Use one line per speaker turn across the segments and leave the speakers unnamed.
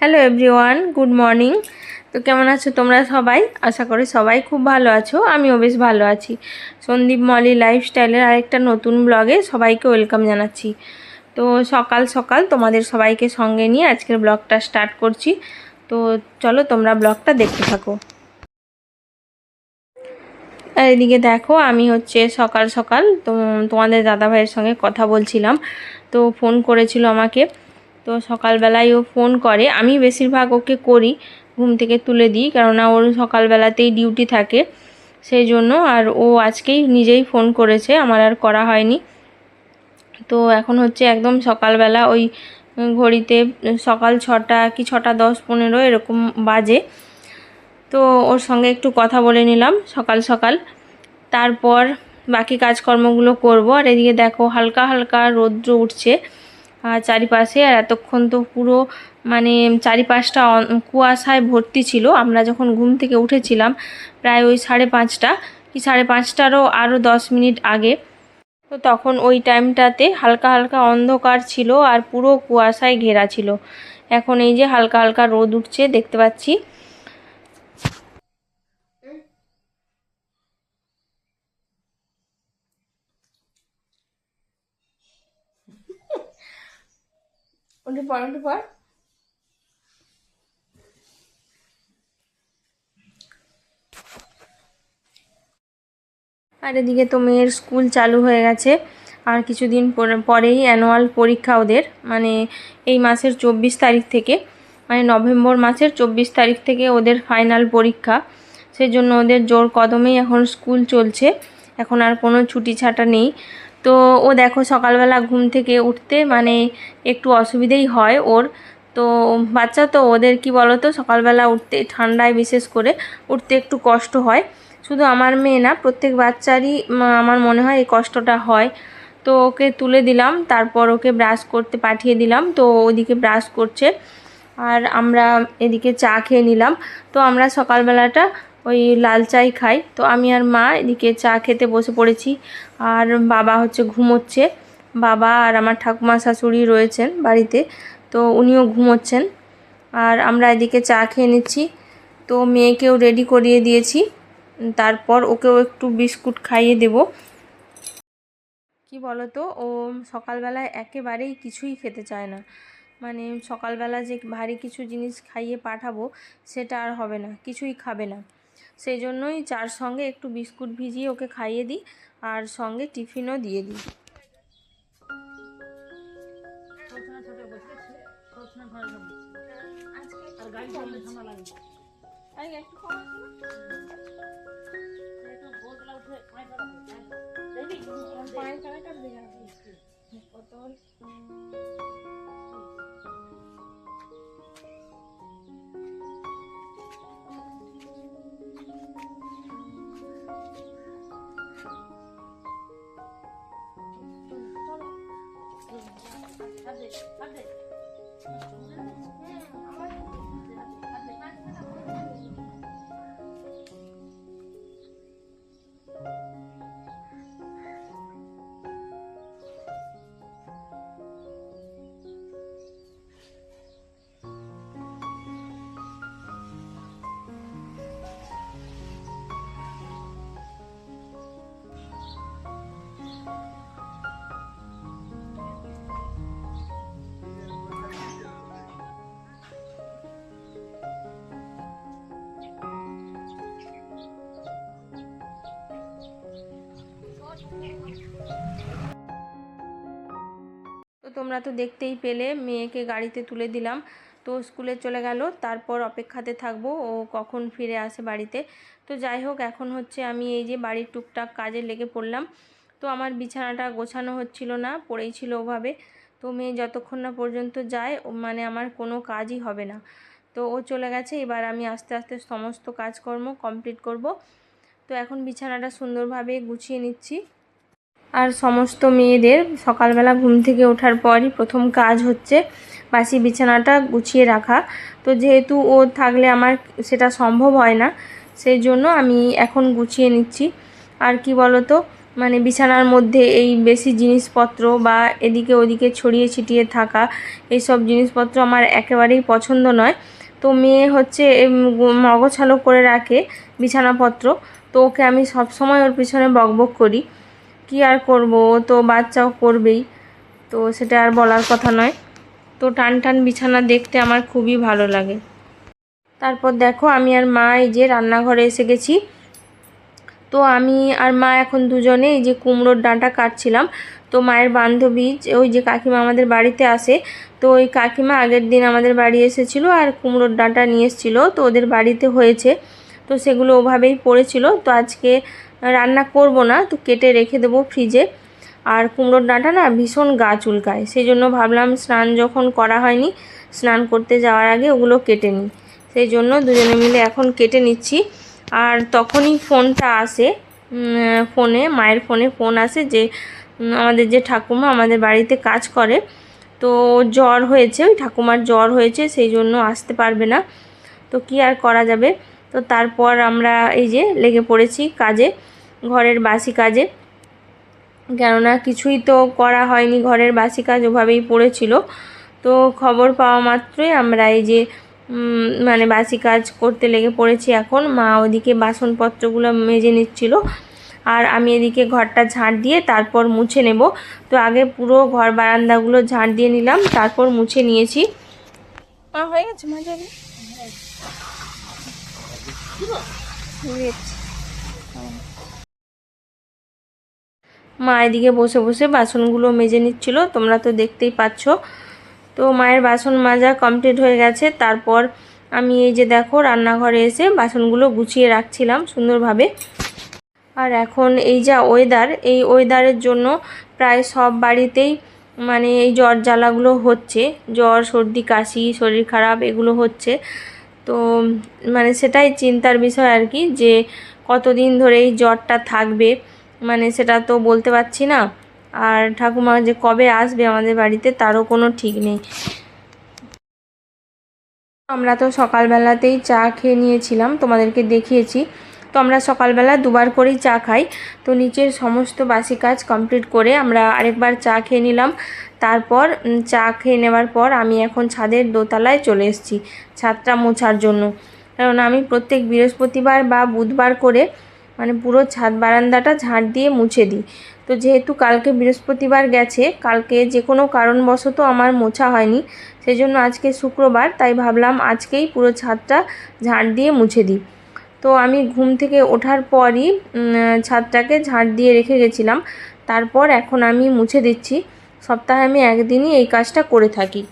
Hello everyone good morning তো কেমন আছো তোমরা সবাই? আশা করি সবাই খুব ভালো আছো। আমিও বেশ ভালো আছি। সন্দীপ মলি লাইফস্টাইলের আরেকটা নতুন ব্লগে সবাইকে ওয়েলকাম জানাচ্ছি। তো সকাল সকাল তোমাদের সবাইকে সঙ্গে নিয়ে আজকের ব্লগটা স্টার্ট করছি। তো চলো তোমরা ব্লগটা দেখতে থাকো। এদিকে দেখো, আমি হচ্ছে সকাল সকাল তোমাদের দাদা ভাইয়ের সঙ্গে কথা বলছিলাম। তো ফোন করেছিল আমাকে। তো সকালবেলায় ও ফোন করে। আমি বেশিরভাগ ওকে করি, ঘুম থেকে তুলে দিই, কেননা ওর সকালবেলাতেই ডিউটি থাকে। সেই জন্য আর ও আজকেই নিজেই ফোন করেছে, আমার আর করা হয়নি। তো এখন হচ্ছে একদম সকালবেলা ওই ঘড়িতে সকাল ছটা কি ছটা দশ পনেরো এরকম বাজে। তো ওর সঙ্গে একটু কথা বলে নিলাম সকাল সকাল। তারপর বাকি কাজকর্মগুলো করব। আর এদিকে দেখো হালকা হালকা রৌদ্র উঠছে। চারিপাশে আর এতক্ষণ তো পুরো মানে চারিপাশটা কুয়াশায় ভর্তি ছিল। আমরা যখন ঘুম থেকে উঠেছিলাম প্রায় ওই সাড়ে পাঁচটা কি সাড়ে পাঁচটারও আরও দশ মিনিট আগে। তো তখন ওই টাইমটাতে হালকা হালকা অন্ধকার ছিল আর পুরো কুয়াশায় ঘেরা ছিল। এখন এই যে হালকা হালকা রোদ উঠছে, দেখতে পাচ্ছি। উঠে পড় উঠে পড় আর এদিকে তো মেয়ের স্কুল চালু হয়ে গেছে। আর কিছুদিন পরে- পরেই অ্যানুয়াল পরীক্ষা ওদের। মানে এই মাসের চব্বিশ তারিখ থেকে মানে নভেম্বর মাসের চব্বিশ তারিখ থেকে ওদের ফাইনাল পরীক্ষা। সেই জন্য ওদের জোর কদমেই এখন স্কুল চলছে। এখন আর কোনো ছুটি ছাটা নেই। তো ও দেখো সকালবেলা ঘুম থেকে উঠতে মানে একটু অসুবিধেই হয় ওর। তো বাচ্চা তো ওদের কি বলো তো সকালবেলা উঠতে ঠান্ডায় বিশেষ করে উঠতে একটু কষ্ট হয়। শুধু আমার মেয়ে না, প্রত্যেক বাচ্চারই আমার মনে হয় এই কষ্টটা হয়। তো ওকে তুলে দিলাম, তারপর ওকে ব্রাশ করতে পাঠিয়ে দিলাম, তো ওদিকে ব্রাশ করছে। আর আমরা এদিকে চা খেয়ে নিলাম। তো আমরা সকালবেলাটা ওই লাল চাই খাই। তো আমি আর মা এদিকে চা খেতে বসে পড়েছি। আর বাবা হচ্ছে ঘুমোচ্ছে। বাবা আর আমার ঠাকুমা শাশুড়ি রয়েছেন বাড়িতে। তো উনিও ঘুমোচ্ছেন। আর আমরা এদিকে চা খেয়ে নিচ্ছি। তো মেয়েকেও রেডি করিয়ে দিয়েছি। তারপর ওকেও একটু বিস্কুট খাইয়ে দেব। কি বলতো? ও সকালবেলায় একেবারেই কিছুই খেতে চায় না। মানে সকালবেলা যে ভারী কিছু জিনিস খাইয়ে পাঠাবো, সেটা আর হবে না। কিছুই খাবে না। সেই জন্যই চার সঙ্গে একটু বিস্কুট ভিজিয়ে ওকে খাইয়ে দিই আর সঙ্গে টিফিনও দিয়ে দিই। 对对对 তো তোমরা তো দেখতেই পেলে, মেয়েকে গাড়িতে তুলে দিলাম। তো স্কুলে চলে গেল, তারপর অপেক্ষাতে থাকব, ও কখন ফিরে আসে বাড়িতে। তো যাই হোক, এখন হচ্ছে আমি এই যে বাড়ির টুকটাক কাজে লেগে পড়লাম। তো আমার বিছানাটা গোছানো হচ্ছিল না, পড়েই ছিল ওভাবে। তো মেয়ে যতক্ষণ না পর্যন্ত যায় মানে আমার কোনো কাজই হবে না। তো ও চলে গেছে, এবার আমি আস্তে আস্তে সমস্ত কাজকর্ম কমপ্লিট করব। তো এখন বিছানাটা সুন্দরভাবে গুছিয়ে নিচ্ছি। আর সমস্ত মেয়েদের সকালবেলা ঘুম থেকে ওঠার পরই প্রথম কাজ হচ্ছে বাসি বিছানাটা গুছিয়ে রাখা। তো যেহেতু ও থাকলে আমার সেটা সম্ভব হয় না, সেই জন্য আমি এখন গুছিয়ে নিচ্ছি। আর কি বলো তো মানে বিছানার মধ্যে এই বেশি জিনিসপত্র বা এদিকে ওদিকে ছড়িয়ে ছিটিয়ে থাকা এইসব জিনিসপত্র আমার একেবারেই পছন্দ নয়। তো মেয়ে হচ্ছে মগছালো করে রাখে বিছানাপত্র। তো ওকে আমি সবসময় ওর পিছনে বকবক করি। কি আর করব? ও তো বাচ্চাও করবেই। তো সেটা আর বলার কথা নয়। তো টান টান বিছানা দেখতে আমার খুবই ভালো লাগে। তারপর দেখো, আমি আর মা এই যে রান্নাঘরে এসে গেছি। তো আমি আর মা এখন দুজনে এই যে কুমড়োর ডাঁটা কাটছিলাম। তো মায়ের বান্ধবী ওই যে কাকিমা আমাদের বাড়িতে আসে। তো ওই কাকিমা আগের দিন আমাদের বাড়ি এসেছিল আর কুমড়োর ডাঁটা নিয়ে এসেছিল। তো ওদের বাড়িতে হয়েছে। তো সেগুলো ওভাবেই পড়েছিল। তো আজকে রান্না করব না, তো কেটে রেখে দেবো ফ্রিজে। আর কুমড়োর ডাঁটা না ভীষণ গা চুলকায় সেই জন্য ভাবলাম স্নান যখন করা হয়নি, স্নান করতে যাওয়ার আগে ওগুলো কেটে নিই। সেই জন্য দুজনে মিলে এখন কেটে নিচ্ছি। আর তখনই ফোনটা আসে ফোনে, মায়ের ফোনে ফোন আসে যে আমাদের যে ঠাকুমা আমাদের বাড়িতে কাজ করে, তো জ্বর হয়েছে, ওই ঠাকুমার জ্বর হয়েছে সেই জন্য আসতে পারবে না। তো কি আর করা যাবে? তো তারপর আমরা এই যে লেগে পড়েছি কাজে, ঘরের বাসি কাজে। কেননা কিছুই তো করা হয়নি, ঘরের বাসি কাজ ওভাবেই পড়েছিল। তো খবর পাওয়া মাত্রই আমরা এই যে মানে বাসি কাজ করতে লেগে পড়েছি এখন। মা ওদিকে বাসনপত্রগুলো মেজে নিচ্ছিল। আর আমি এদিকে ঘরটা ঝাঁট দিয়ে তারপর মুছে নেব। তো আগে পুরো ঘর বারান্দাগুলো ঝাঁট দিয়ে নিলাম, তারপর মুছে নিয়েছি। হয়ে গেছে মজা মা এদিকে বসে বসে বাসনগুলো মেজে নিচ্ছিল, তোমরা তো দেখতেই পাচ্ছ। তো মায়ের বাসন মাজা কমপ্লিট হয়ে গেছে, তারপর আমি এই যে দেখো রান্নাঘরে এসে বাসনগুলো গুছিয়ে রাখছিলাম সুন্দরভাবে। আর এখন এই যা ওয়েদার, এই ওয়েদারের জন্য প্রায় সব বাড়িতেই মানে এই জ্বর জ্বালাগুলো হচ্ছে। জ্বর, সর্দি, কাশি, শরীর খারাপ, এগুলো হচ্ছে। তো মানে সেটাই চিন্তার বিষয় আর কি যে কতদিন ধরে এই জ্বরটা থাকবে মানে সেটা তো বলতে পারছি না। আর ঠাকুমা যে কবে আসবে আমাদের বাড়িতে তারও কোনো ঠিক নেই। আমরা তো সকালবেলাতেই চা খেয়ে নিয়েছিলাম, তোমাদেরকে দেখিয়েছি। তো আমরা সকালবেলা দুবার করেই চা খাই। তো নিচের সমস্ত বাসি কাজ কমপ্লিট করে আমরা আরেকবার চা খেয়ে নিলাম। তারপর চা খেয়ে নেওয়ার পর আমি এখন ছাদের দোতলায় চলে এসেছি, ছাদটা মোছার জন্য। কারণ আমি প্রত্যেক বৃহস্পতিবার বা বুধবার করে মানে পুরো ছাদ বারান্দাটা ঝাঁট দিয়ে মুছে দিই। তো যেহেতু কালকে বৃহস্পতিবার গেছে, কালকে যে কোনো কারণবশত আমার মোছা হয়নি সেই জন্য আজকে শুক্রবার, তাই ভাবলাম আজকেই পুরো ছাদটা ঝাঁট দিয়ে মুছে দিই। তো আমি ঘুম থেকে ওঠার পরই ছাদটাকে ঝাঁট দিয়ে রেখে গেছিলাম। তারপর এখন আমি মুছে দিচ্ছি। সপ্তাহে আমি একদিনই এই কাজটা করে থাকি।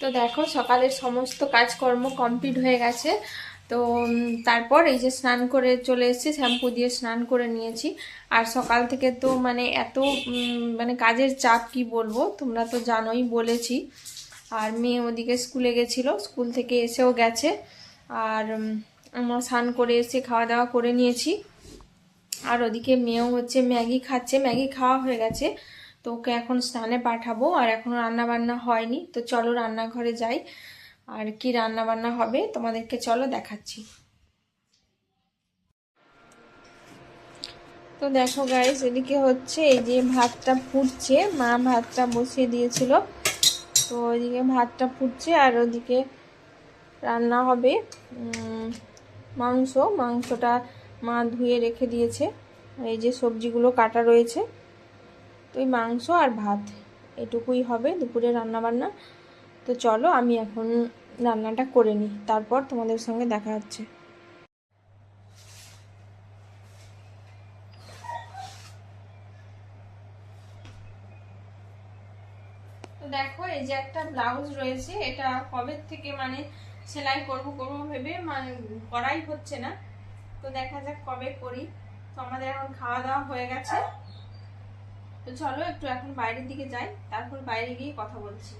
তো দেখো, সকালের সমস্ত কাজকর্ম কমপ্লিট হয়ে গেছে। তো তারপর এই যে স্নান করে চলে এসেছি, শ্যাম্পু দিয়ে স্নান করে নিয়েছি। আর সকাল থেকে তো মানে এত মানে কাজের চাপ কি বলব, তোমরা তো জানোই, বলেছি। আর মেয়ে ওদিকে স্কুলে গেছিল, স্কুল থেকে এসেও গেছে। আর আমরা স্নান করে এসে খাওয়া দাওয়া করে নিয়েছি। আর ওদিকে মেয়েও হচ্ছে ম্যাগি খাচ্ছে, ম্যাগি খাওয়া হয়ে গেছে। তো ওকে এখন স্নানে পাঠাবো আর এখনও রান্না বান্না হয়নি। তো চলো রান্নাঘরে যাই। আর কি রান্না বান্না হবে তোমাদেরকে চলো দেখাচ্ছি। তো দেখো গাইস এদিকে হচ্ছে এই যে ভাতটা ফুটছে। মা ভাতটা বসিয়ে দিয়েছিল। তো ওইদিকে ভাতটা ফুটছে আর ওদিকে রান্না হবে মাংস। মাংসটা মা ধুয়ে রেখে দিয়েছে। এই যে সবজিগুলো কাটা রয়েছে। তো এই মাংস আর ভাত, এটুকুই হবে দুপুরে রান্না বান্না তো চলো আমি এখন রান্নাটা করে নিই, তারপর তোমাদের সঙ্গে দেখা হচ্ছে। দেখো, এই যে একটা ব্লাউজ রয়েছে, এটা কবে থেকে মানে সেলাই করব করব ভেবে মানে করাই হচ্ছে না। তো দেখা যাক কবে করি। তো আমাদের এখন খাওয়া দাওয়া হয়ে গেছে। তো চলো একটু এখন বাইরের দিকে যাই, তারপর বাইরে গিয়ে কথা বলছি।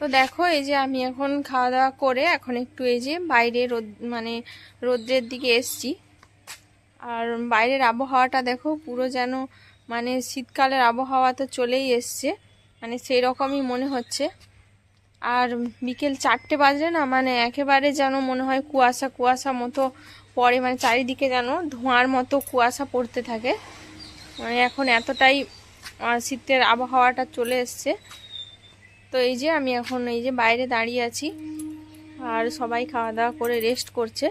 তো দেখো, এই যে আমি এখন খাওয়া দাওয়া করে এখন একটু এই যে বাইরে রোদ মানে রোদ্রের দিকে এসছি। আর বাইরের আবহাওয়াটা দেখো, পুরো যেন মানে শীতকালের আবহাওয়া তো চলেই এসছে মানে সেই রকমই মনে হচ্ছে। আর বিকেল চারটে বাজলে না মানে একেবারে যেন মনে হয় কুয়াশা কুয়াশা মতো পরে মানে চারিদিকে যেন ধোঁয়ার মতো কুয়াশা পড়তে থাকে। মানে এখন এতটাই শীতের আবহাওয়াটা চলে এসছে। তো এই যে আমি এখন এই যে বাইরে দাঁড়িয়ে আছি আর সবাই খাওয়া দাওয়া করে রেস্ট করছে।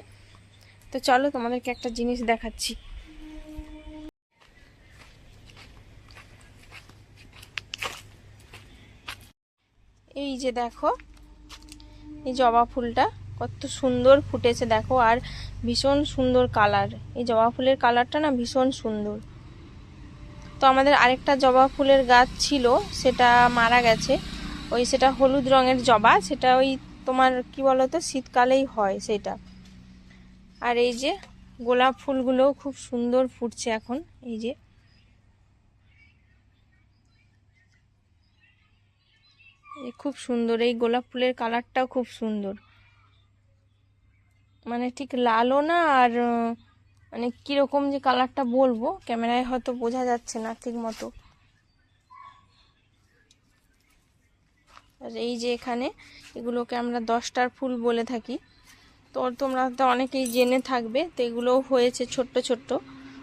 তো চলো তোমাদেরকে একটা জিনিস দেখাচ্ছি। এই যে দেখো, এই জবা ফুলটা। কত সুন্দর ফুটেছে, দেখো, আর ভীষণ সুন্দর কালার। এই জবা ফুলের কালারটা না ভীষণ সুন্দর। তো আমাদের আরেকটা জবা ফুলের গাছ ছিল, সেটা মারা গেছে। ওই সেটা হলুদ রঙের জবা, সেটা ওই তোমার, কি বলতো, শীতকালেই হয় সেটা। আর এই যে গোলাপ ফুলগুলোও খুব সুন্দর ফুটছে এখন, এই যে। খুব সুন্দর, এই গোলাপ ফুলের কালারটাও খুব সুন্দর। মানে ঠিক লালও না আর মানে কীরকম যে কালারটা বলব, ক্যামেরায় হয়তো বোঝা যাচ্ছে না ঠিক মতো আর এই যে এখানে, এগুলোকে আমরা দশটার ফুল বলে থাকি। তো তোমরা তো অনেকেই জেনে থাকবে, তো এগুলোও হয়েছে ছোট্ট ছোট্ট।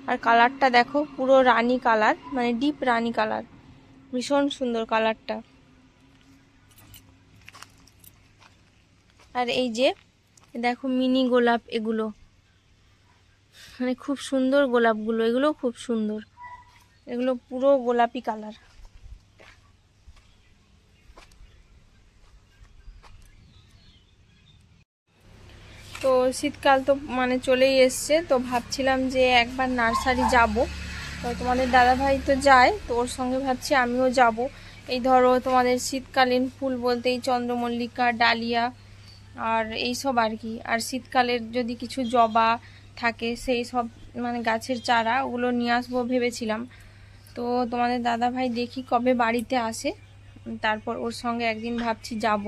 আর কালারটা দেখো, পুরো রানী কালার মানে ডিপ রানী কালার। ভীষণ সুন্দর কালারটা। আর এই যে দেখো মিনি গোলাপ এগুলো। মানে খুব সুন্দর গোলাপগুলো এগুলো খুব সুন্দর। এগুলো পুরো গোলাপি কালার। তো শীতকাল তো মানে চলেই এসছে, তো ভাবছিলাম যে একবার নার্সারি যাব। তো তোমাদের দাদাভাই তো যায়, তো ওর সঙ্গে ভাবছি আমিও যাব। এই ধরো তোমাদের শীতকালীন ফুল বলতে এই চন্দ্রমল্লিকা, ডালিয়া আর এই সব আর কি। আর শীতকালের যদি কিছু জবা থাকে, সেই সব মানে গাছের চারা ওগুলো নিয়ে আসব ভেবেছিলাম। তো তোমাদের দাদা ভাই দেখি কবে বাড়িতে আসে। তারপর ওর সঙ্গে একদিন ভাবছি যাব।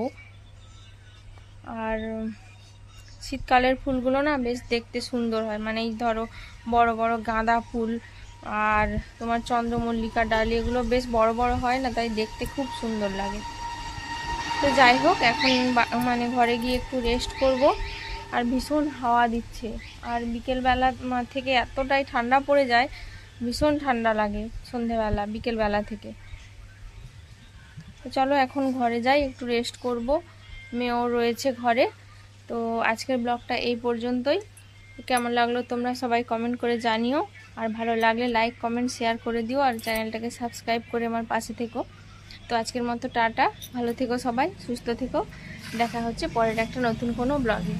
আর শীতকালের ফুলগুলো না বেশ দেখতে সুন্দর হয়। মানে এই ধরো বড় বড় গাঁদা ফুল আর তোমার চন্দ্রমল্লিকা ডালি, এগুলো বেশ বড় বড় হয় না, তাই দেখতে খুব সুন্দর লাগে। তো যাই হোক, এখন মানে ঘরে গিয়ে একটু রেস্ট করব। আর ভীষণ হাওয়া দিচ্ছে। আর বিকেলবেলা থেকে এতটাই ঠান্ডা পড়ে যায়, ভীষণ ঠান্ডা লাগে সন্ধেবেলা, বিকেলবেলা থেকে। তো চলো এখন ঘরে যাই, একটু রেস্ট করব। মেয়েও রয়েছে ঘরে। তো আজকের ব্লগটা এই পর্যন্তই। কেমন লাগল তোমরা সবাই কমেন্ট করে জানিও। আর ভালো লাগলে লাইক কমেন্ট শেয়ার করে দিও। আর চ্যানেলটাকে সাবস্ক্রাইব করে আমার পাশে থেকো। তো আজকের মতো টাটা। ভালো থেকো সবাই, সুস্থ থেকো। দেখা হচ্ছে পরের একটা নতুন কোনো ব্লগে।